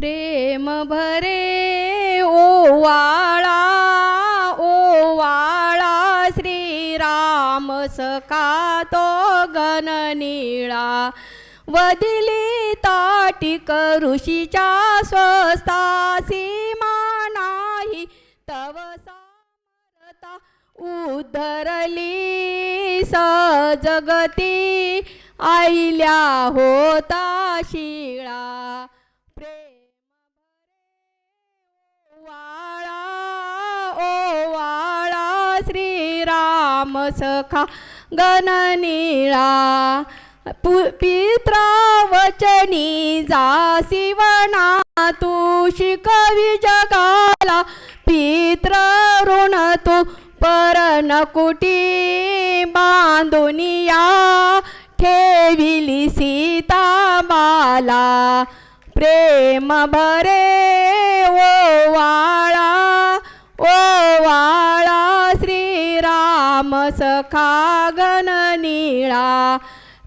प्रेम भरे ओवाळा ओवाळा श्रीराम सका तो गणनिळा वदिली ताटिक ऋषीच्या स्वस्ता सीमा नाही तव सामरता उद्धरली सजगती आईल्या होता शिळा. सखा गणनिळा. पु- पित्रा वचनी जासी वना तू शिकवी जगाला. पित्र ऋण तू परन कुटी बांधुनिया ठेविली सीता बाला प्रेम भरे ओ वाळा. तामस खागन गणनिळा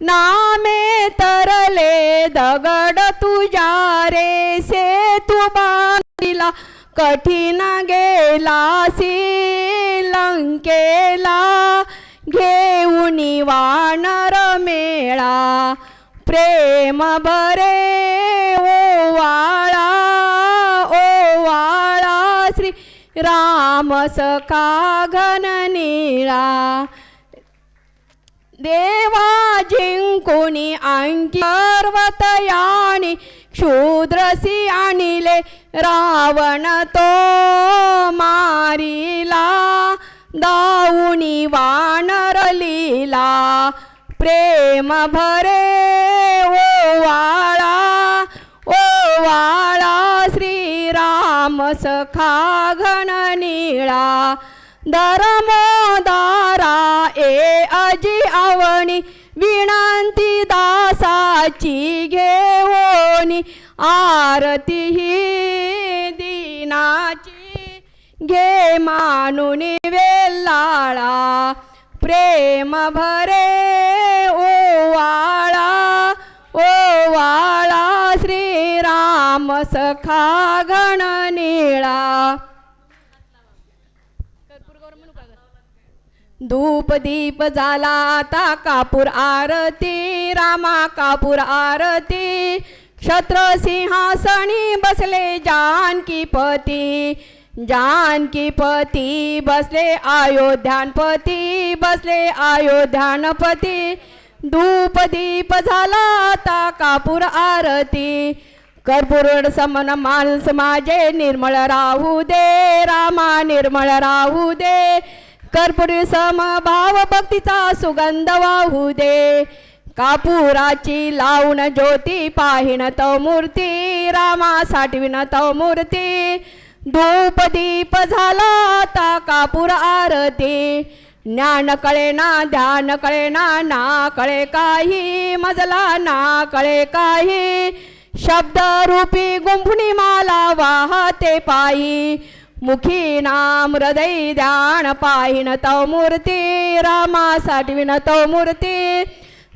नामे तरले दगड तुझ्या रे से तू बांधिला कठीण गेला सी लंकेला घेऊन वानर मेळा प्रेम बरे ओ राम घन निळा. देवा जिंकुनी अंकी पर्वतयाणी क्षुद्रसी आणिले रावण तो मारिला. दाऊनी वानर लीला प्रेम भरे ओ वाळा. ओ वाळा श्रीराम सखा निळा दरमोदारा ए अजी आवणी विनंती दासाची घेवोनी आरती ही दिनाची घे मानुनी वेल्लाळा. प्रेम भरे ओ वाळा ओ वाळा श्रीराम सखा गणनिळा धूप दीप झाला आता कापूर आरती रामा कापूर आरती. क्षत्र सिंहासनी बसले जानकी पती जानकी पती बसले अयोध्यानपती बसले अयोध्यानपती धूप दीप झाला आता कापूर आरती. कर्पूर समन माणस माझे निर्मळ राहू दे रामा निर्मळ राहू दे. कर्पुरी समभाव भक्तीचा सुगंध वाहू दे. कापुराची लावून ज्योती पाहिन तो मूर्ती रामा साठविण तो मूर्ती. धूप दीप झाला आता कापूर आरती. ज्ञान कळे ना ध्यान कळे ना ना कळे काही. मजला ना कळे काही. शब्द रूपी गुंफणी माला वाहते पायी. मुखी नाम हृदय ध्यान पाहिन तव मूर्ती रामा साठविन तव मूर्ती.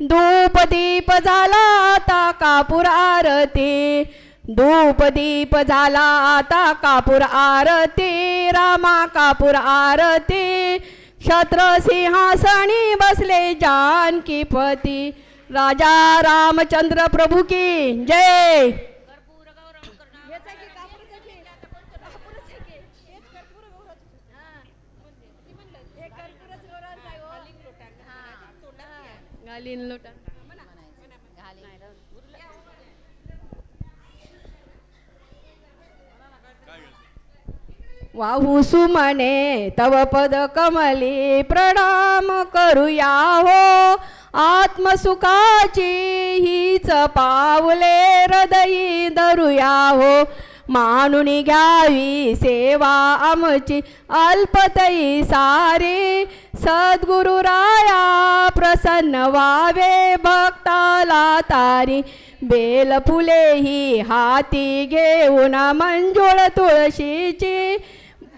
धूप दीप झाला आता कापूर आरती. धूप दीप झाला आता कापूर आरती. रामा कापूर आरती. क्षत्र सिंहासनी बसले जानकी पती. राजा रामचंद्र प्रभू की जय. घालीन लोटा वाहू सुमने तव पद कमली प्रणाम करूया हो. आत्मसुखाची हीच पावले हृदयी धरूया हो. मानुनी घ्यावी सेवा आमची अल्पतई सारी. सद्गुरु राया प्रसन्न व्हावे भक्ताला तारी. बेल फुले ही हाती घेऊन मंजुळ तुळशीची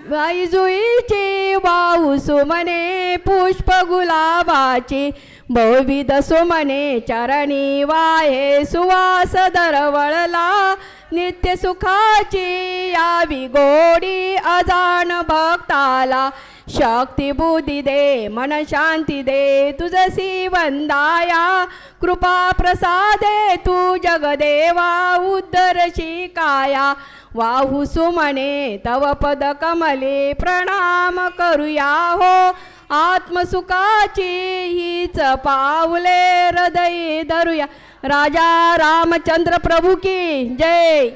वाईजुईची वाऊ सुमने पुष्प गुलाबाची. बहुविध सुमने चरणी वाहे सुवास दरवळला. नित्य सुखाची यावी गोडी अजान भक्ताला. शक्ती बुद्धी दे मन शांती दे तुझसी वंदाया कृपा प्रसादे तू जगदेवा उद्धरशी काया. वाहू सुमने तव पद कमले प्रणाम करूया हो. आत्मसुखाची हीच पावले हृदय धरूया. राजा रामचंद्र प्रभू की जय.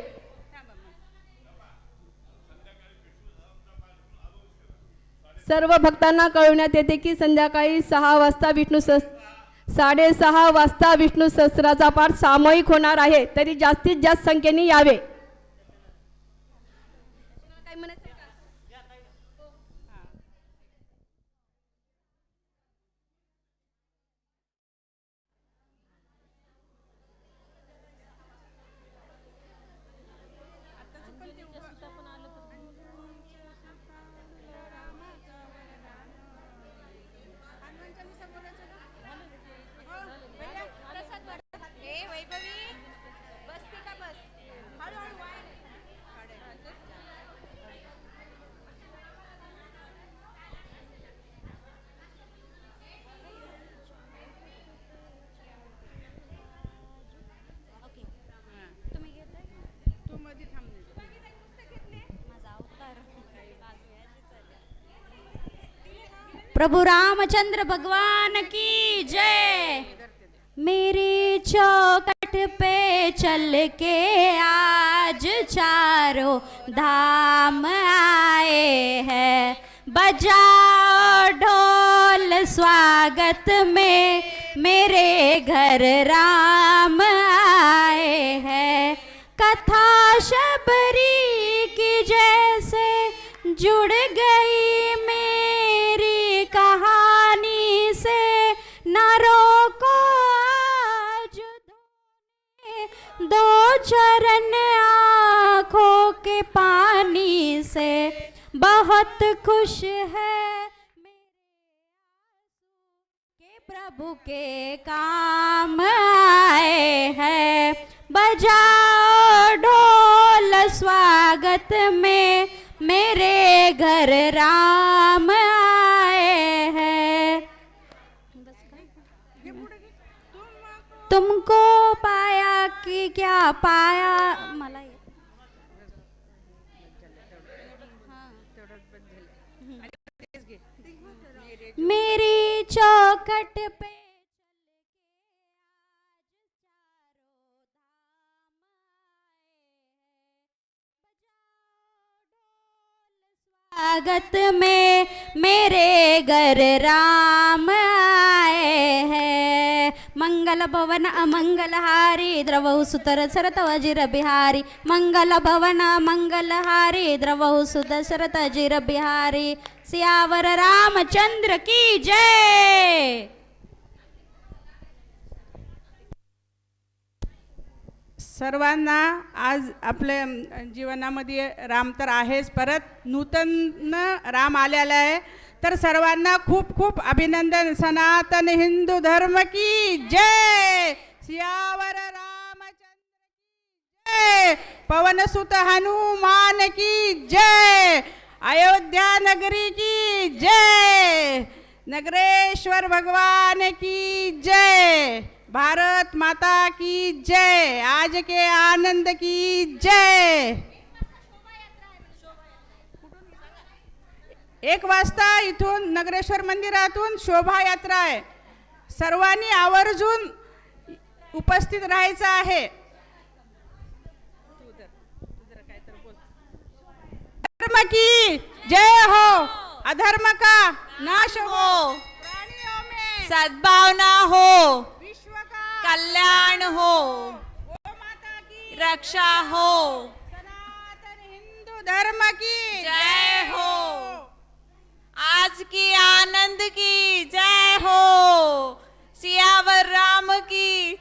सर्व भक्तांना कळवण्यात येते की संध्याकाळी सहा वाजता विष्णू सहस साडेसहा वाजता विष्णू सहस्राचा पाठ सामूहिक होणार आहे. तरी जास्तीत जास्त संख्येने यावे. प्रभु रामचंद्र भगवान की जय। मेरी चौकट पे चल के आज चारों धाम आए हैं। बजाओ ढोल स्वागत में मेरे घर राम शबरी की जैसे जुड़ गई मेरी कहानी से। न रोको आज दो चरण आँखों के पानी से। बहुत खुश है के प्रभु के काम आए हैं। ढोल स्वागत में मेरे घर राम आए हैं। तुमको पाया कि क्या पाया? मेरी चौखट पे स्वागत में मेरे घर राम आए हैं। मंगल भवन अमंगलहारी द्रवहु सुतर सरत अजिर बिहारी। मंगल भवन अमंगलहारी द्रवहु सुत सरत अजिर बिहारी। सियावर रामचंद्र की जय। सर्वांना आज आपल्या जीवनामध्ये राम तर आहेच. परत नूतन राम आलेला आहे. तर सर्वांना खूप खूप अभिनंदन. सनातन हिंदू धर्म की जय! सियावर रामचंद्र जय! पवनसुत हनुमान की जय! अयोध्या नगरी की जय! नगरेश्वर भगवान की जय! भारत माता की जय। आज के आनंद की जय। एक वाजता इथून नगरेश्वर मंदिरातून शोभायात्रा आहे. सर्वांनी आवर्जून उपस्थित राहायचं आहे. धर्म की जय हो। अधर्म का नाश हो। सद्भावना हो। कल्याण हो। गो माता की रक्षा हो। सनातन हिंदू धर्म की जय हो। आज की आनंद की जय हो। सियावर राम की